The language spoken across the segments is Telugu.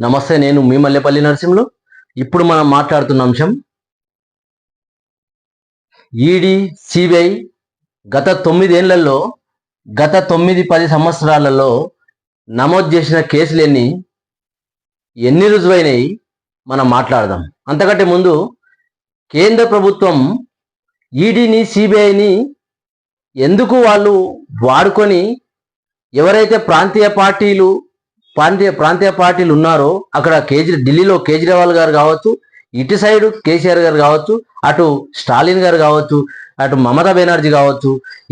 నమస్తే నేను మీ మల్లెపల్లి నరసింహులు. ఇప్పుడు మనం మాట్లాడుతున్న అంశం ఈడీ సిబిఐ గత తొమ్మిదేళ్ళలో గత తొమ్మిది పది సంవత్సరాలలో నమోదు చేసిన కేసులు ఎన్ని ఎన్ని రుజువైనవి మనం మాట్లాడదాం. అంతకంటే ముందు కేంద్ర ప్రభుత్వం ఈడీని సిబిఐని ఎందుకు వాళ్ళు వాడుకొని ఎవరైతే ప్రాంతీయ పార్టీలు ప్రాంతీయ ప్రాంతీయ పార్టీలు ఉన్నారో అక్కడ కేజ్రీ ఢిల్లీలో కేజ్రీవాల్ గారు కావచ్చు ఇటు సైడ్ కేసీఆర్ గారు కావచ్చు అటు స్టాలిన్ గారు కావచ్చు అటు మమతా బెనర్జీ కావచ్చు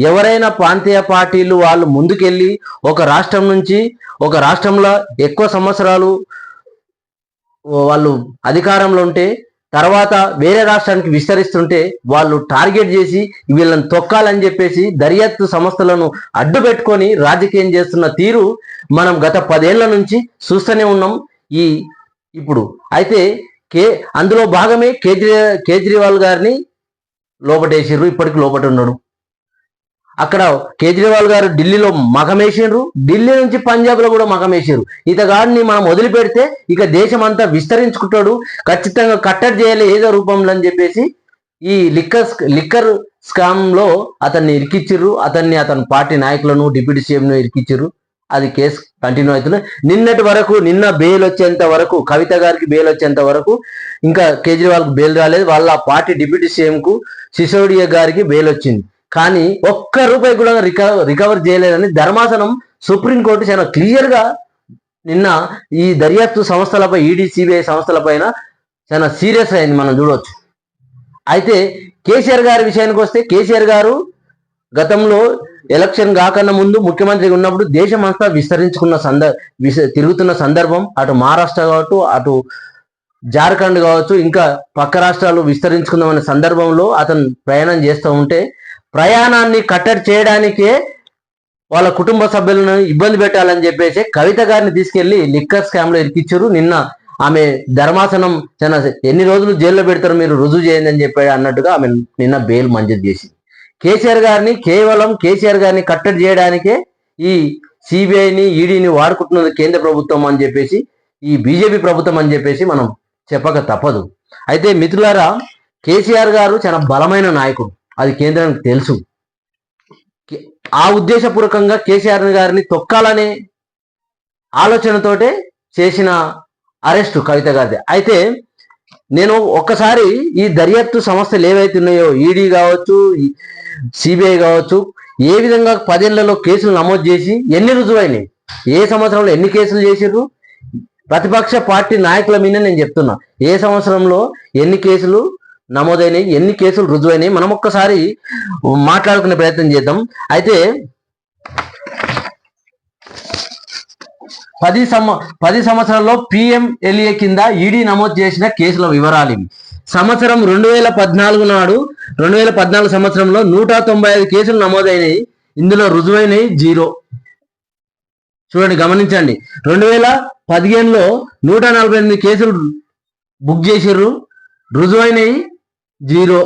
ఎవరైనా ప్రాంతీయ పార్టీలు వాళ్ళు ముందుకెళ్ళి ఒక రాష్ట్రం నుంచి ఒక రాష్ట్రంలో ఎక్కువ సంవత్సరాలు వాళ్ళు అధికారంలో ఉంటే తర్వాత వేరే రాష్ట్రానికి విస్తరిస్తుంటే వాళ్ళు టార్గెట్ చేసి వీళ్ళని తొక్కాలని చెప్పేసి దర్యాప్తు సంస్థలను అడ్డు పెట్టుకొని రాజకీయం చేస్తున్న తీరు మనం గత పదేళ్ళ నుంచి చూస్తూనే ఉన్నాం. ఈ ఇప్పుడు అయితే కే అందులో భాగమే కేజ్రీ కేజ్రీవాల్ గారిని లోపటేసిర్రు ఇప్పటికి లోపట ఉన్నాడు అక్కడ కేజ్రీవాల్ గారు ఢిల్లీలో మగమేసిండ్రు. ఢిల్లీ నుంచి పంజాబ్లో కూడా మగమేసారు ఇతగాడిని మనం వదిలిపెడితే ఇక దేశం అంతా విస్తరించుకుంటాడు. ఖచ్చితంగా కట్టడి చేయాలి ఏదో రూపంలో అని చెప్పేసి ఈ లిక్కర్ లిక్కర్ స్కామ్లో అతన్ని ఇరికిచ్చిర్రు. అతన్ని అతని పార్టీ నాయకులను డిప్యూటీ సీఎంను ఇరికిచ్చిర్రు. అది కేసు కంటిన్యూ అవుతుంది. నిన్నటి వరకు నిన్న బెయిల్ వచ్చేంత వరకు కవిత గారికి బెయిల్ వచ్చేంత వరకు ఇంకా కేజ్రీవాల్ బెయిల్ రాలేదు. వాళ్ళ పార్టీ డిప్యూటీ సీఎంకు సిసోడియా గారికి బెయిల్ వచ్చింది. కానీ ఒక్క రూపాయి కూడా రికవర్ చేయలేదని ధర్మాసనం సుప్రీంకోర్టు చాలా క్లియర్గా నిన్న ఈ దర్యాప్తు సంస్థలపై ఈడీ సిబిఐ సంస్థలపైన చాలా సీరియస్ అయింది మనం చూడవచ్చు అయితే కేసీఆర్ గారి విషయానికి వస్తే కేసీఆర్ గారు గతంలో ఎలక్షన్ కాకన్నా ముందు ముఖ్యమంత్రి ఉన్నప్పుడు దేశం అంతా విస్తరించుకున్న సందర్ తిరుగుతున్న సందర్భం అటు మహారాష్ట్ర కావచ్చు అటు జార్ఖండ్ కావచ్చు ఇంకా పక్క రాష్ట్రాలు విస్తరించుకుందామనే సందర్భంలో అతను ప్రయాణం చేస్తూ ఉంటే ప్రయాణాన్ని కట్టడి చేయడానికే వాళ్ళ కుటుంబ సభ్యులను ఇబ్బంది పెట్టాలని చెప్పేసి కవిత గారిని తీసుకెళ్ళి లిక్కర్ స్కామ్లో ఇరికిచ్చారు. నిన్న ఆమె ధర్మాసనం ఎన్ని రోజులు జైల్లో పెడతారు మీరు రుజువు చేయండి అని చెప్పాడు అన్నట్టుగా ఆమె నిన్న బెయిల్ మంజూరు చేసింది. కేసీఆర్ గారిని కేవలం కేసీఆర్ గారిని కట్టడి చేయడానికే ఈ సిబిఐని ఈడీని వాడుకుంటున్నది కేంద్ర ప్రభుత్వం అని చెప్పేసి ఈ బీజేపీ ప్రభుత్వం అని చెప్పేసి మనం చెప్పక తప్పదు. అయితే మిత్రులారా కేసీఆర్ గారు చాలా బలమైన నాయకుడు. అది కేంద్రానికి తెలుసు. ఆ ఉద్దేశపూర్వకంగా కేసీఆర్ గారిని తొక్కాలనే ఆలోచనతోటే చేసిన అరెస్టు కవిత గారిది. అయితే నేను ఒక్కసారి ఈ దర్యాప్తు సంస్థలు ఏవైతే ఉన్నాయో ఈడీ కావచ్చు సిబిఐ కావచ్చు ఏ విధంగా పదేళ్ళలో కేసులు నమోదు చేసి ఎన్ని రుజువైనాయి? ఏ సంవత్సరంలో ఎన్ని కేసులు చేసిర్రు? ప్రతిపక్ష పార్టీ నాయకుల మీద నేను చెప్తున్నా. ఏ సంవత్సరంలో ఎన్ని కేసులు నమోదైనవి ఎన్ని కేసులు రుజువైనవి మనం ఒక్కసారి మాట్లాడుకునే ప్రయత్నం చేద్దాం. అయితే పది సంవ పది సంవత్సరాల్లో పిఎంఎల్ఏ కింద ఈడీ నమోదు చేసిన కేసుల వివరాలు ఇవి. సంవత్సరం రెండు వేల పద్నాలుగు నాడు రెండు వేల పద్నాలుగు సంవత్సరంలో నూట తొంభై ఐదు కేసులు నమోదైనవి ఇందులో రుజువైనవి జీరో. చూడండి గమనించండి. రెండు వేల పదిహేనులో నూట నలభై ఎనిమిది కేసులు బుక్ చేసిర్రు రుజువైనవి జీరో.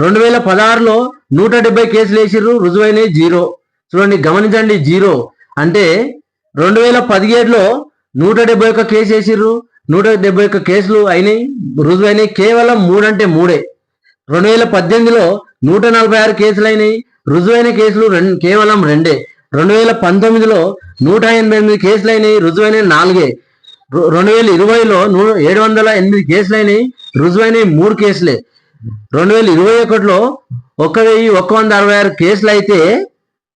రెండు వేల పదహారులో నూట డెబ్బై కేసులు వేసిర్రు రుజువైనవి జీరో. చూడండి గమనించండి జీరో. అంటే రెండు వేల పదిహేడులో నూట డెబ్బై ఒక్క కేసు వేసిర్రు నూట డెబ్బై ఒక్క కేసులు అయినాయి రుజువైనవి కేవలం మూడంటే మూడే. రెండు వేల పద్దెనిమిదిలో నూట నలభై ఆరు కేసులు అయినాయి రుజువైన కేసులు రెండు కేవలం రెండే. రెండు వేల పంతొమ్మిదిలో నూట ఎనభై ఎనిమిది కేసులు అయినాయి రుజువైన నాలుగే. రెండు వేల ఇరవైలో నూ ఏడు వందల ఎనిమిది కేసులు అయినాయి రుజువైనవి మూడు కేసులే. రెండు వేల ఇరవై ఒకటిలో ఒక వెయ్యి ఒక్క వంద అరవై ఆరు కేసులు అయితే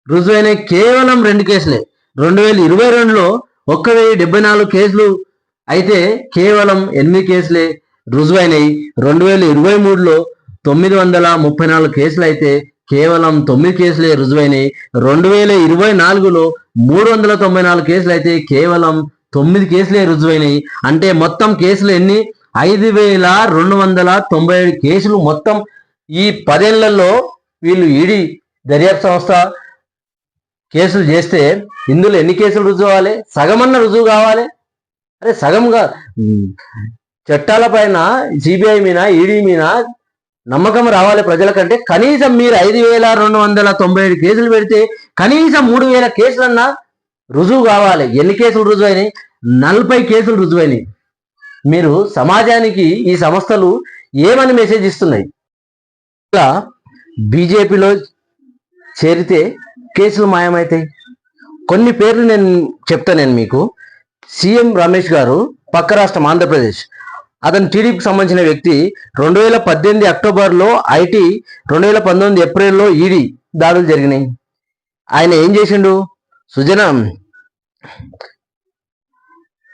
రుజువైన కేవలం రెండు కేసులే. రెండు వేల ఇరవై రెండులో ఒక్క వెయ్యి డెబ్బై నాలుగు కేసులు అయితే కేవలం ఎనిమిది కేసులే రుజువైనవి రెండు వేల ఇరవై మూడులో తొమ్మిది వందల ముప్పై నాలుగు కేసులు అయితే కేవలం తొమ్మిది కేసులే రుజువైనవి రెండు వేల ఇరవై నాలుగులో మూడు వందల తొంభై నాలుగు కేసులు అయితే కేవలం తొమ్మిది కేసులే రుజువైనవి అంటే మొత్తం కేసులు ఎన్ని? ఐదు వేల రెండు వందల తొంభై ఏడు కేసులు మొత్తం ఈ పదేళ్ళలో వీళ్ళు ఈడీ దర్యాప్తు సంస్థ కేసులు చేస్తే ఇందులో ఎన్ని కేసులు రుజువు అవ్వాలి సగమన్న రుజువు కావాలి? అరే సగంగా చట్టాల పైన సిబిఐ మీద ఈడీ మీద నమ్మకం రావాలి ప్రజలకంటే. కనీసం మీరు ఐదు వేల రెండు వందల తొంభై ఏడు కేసులు పెడితే కనీసం మూడు వేల కేసులన్నా రుజువు కావాలి. ఎన్ని కేసులు రుజువు అయినాయి నలభై కేసులు రుజువైనాయి. మీరు సమాజానికి ఈ సంస్థలు ఏమని మెసేజ్ ఇస్తున్నాయి? ఇలా బీజేపీలో చేరితే కేసులు మాయమవుతాయి కొన్ని పేర్లు నేను చెప్తా నేను మీకు. సీఎం రమేష్ గారు పక్క రాష్ట్రం ఆంధ్రప్రదేశ్. అతను టీడీపీకి సంబంధించిన వ్యక్తి రెండు వేల పద్దెనిమిది అక్టోబర్లో ఐటీ రెండు వేల పంతొమ్మిది ఏప్రిల్లో ఈడీ దాడులు జరిగినాయి. ఆయన ఏం చేసిండు? సుజన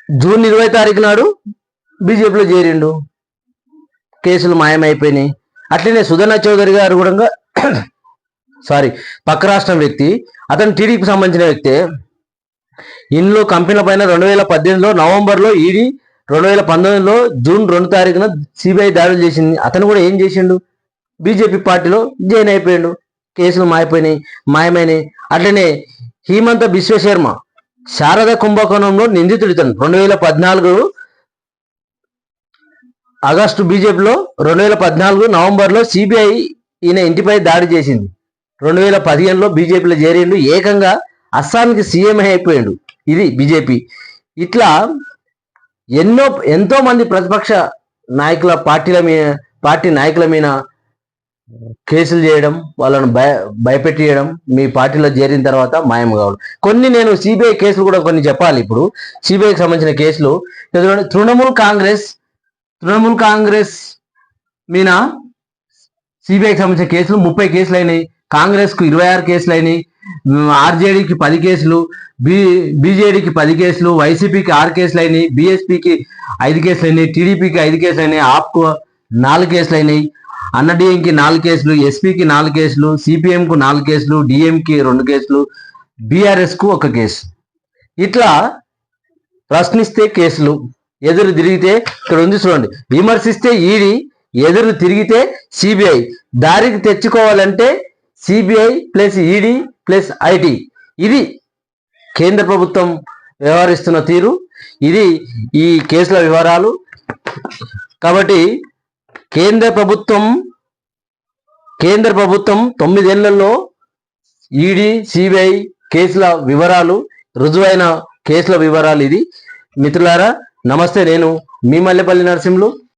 జూన్ ఇరవై తారీఖు నాడు బీజేపీలో చేరిండు. కేసులు మాయమైపోయినాయి. అట్లనే సుధనా చౌదరి గారు కూడా సారీ పక్క రాష్ట్రం వ్యక్తి. అతను టీడీపీ సంబంధించిన వ్యక్తే. ఇందులో కంపెనీల పైన రెండు వేల పద్దెనిమిదిలో నవంబర్లో ఈడీ రెండు వేల పంతొమ్మిదిలో జూన్ రెండు తారీఖున సిబిఐ దాడులు చేసింది. అతను కూడా ఏం చేసిండు? బీజేపీ పార్టీలో జాయిన్ అయిపోయాడు. కేసులు మాయపోయినాయి మాయమైనాయి. అట్లనే హేమంత బిశ్వశర్మ శారద కుంభకోణంలో నిందితుడు ఇతను. రెండు వేల పద్నాలుగు ఆగస్టు బీజేపీలో రెండు వేల పద్నాలుగు నవంబర్లో సిబిఐ ఈయన ఇంటిపై దాడి చేసింది. రెండు వేల పదిహేనులో బీజేపీలో చేరిండు. ఏకంగా అస్సాంకి సీఎం అయిపోయాడు. ఇది బీజేపీ. ఇట్లా ఎన్నో ఎంతో మంది ప్రతిపక్ష నాయకుల పార్టీల మీద పార్టీ నాయకుల మీద కేసులు చేయడం వాళ్ళను భయ భయపెట్టియడం మీ పార్టీలో చేరిన తర్వాత మాయం కావడం. కొన్ని నేను సిబిఐ కేసులు కూడా కొన్ని చెప్పాలి ఇప్పుడు. సిబిఐకి సంబంధించిన కేసులు. చూడండి, తృణమూల్ కాంగ్రెస్ తృణమూల్ కాంగ్రెస్ మీన సిబిఐకి సంబంధించిన కేసులు ముప్పై కేసులు అయినాయి కాంగ్రెస్కు ఇరవై ఆరు కేసులు అయినాయి ఆర్జేడీకి పది కేసులు బి బీజేడీకి పది కేసులు వైసీపీకి ఆరు కేసులు అయినాయి బీఎస్పీకి ఐదు కేసులు అయినాయి టీడీపీకి ఐదు కేసులు అయినాయి ఆప్కు నాలుగు కేసులు అయినాయి అన్నడిఎంకి నాలుగు కేసులు ఎస్పీకి నాలుగు కేసులు సిపిఎంకు నాలుగు కేసులు డిఎంకి రెండు కేసులు బీఆర్ఎస్కు ఒక కేసు. ఇట్లా ప్రశ్నిస్తే కేసులు. ఎదురు తిరిగితే ఇక్కడ ఉంది చూడండి విమర్శిస్తే ఈడీ ఎదురు తిరిగితే సిబిఐ. దారికి తెచ్చుకోవాలంటే CBI plus ED plus IT. ఇది కేంద్ర ప్రభుత్వం వ్యవహరిస్తున్న తీరు. ఇది ఈ కేసుల వివరాలు. కాబట్టి కేంద్ర ప్రభుత్వం కేంద్ర ప్రభుత్వం తొమ్మిదేళ్ళలో ఈడీ సిబిఐ కేసుల వివరాలు రుజువైన కేసుల వివరాలు ఇది. మిత్రులారా నమస్తే నేను మీ మల్లెపల్లి నరసింహులు.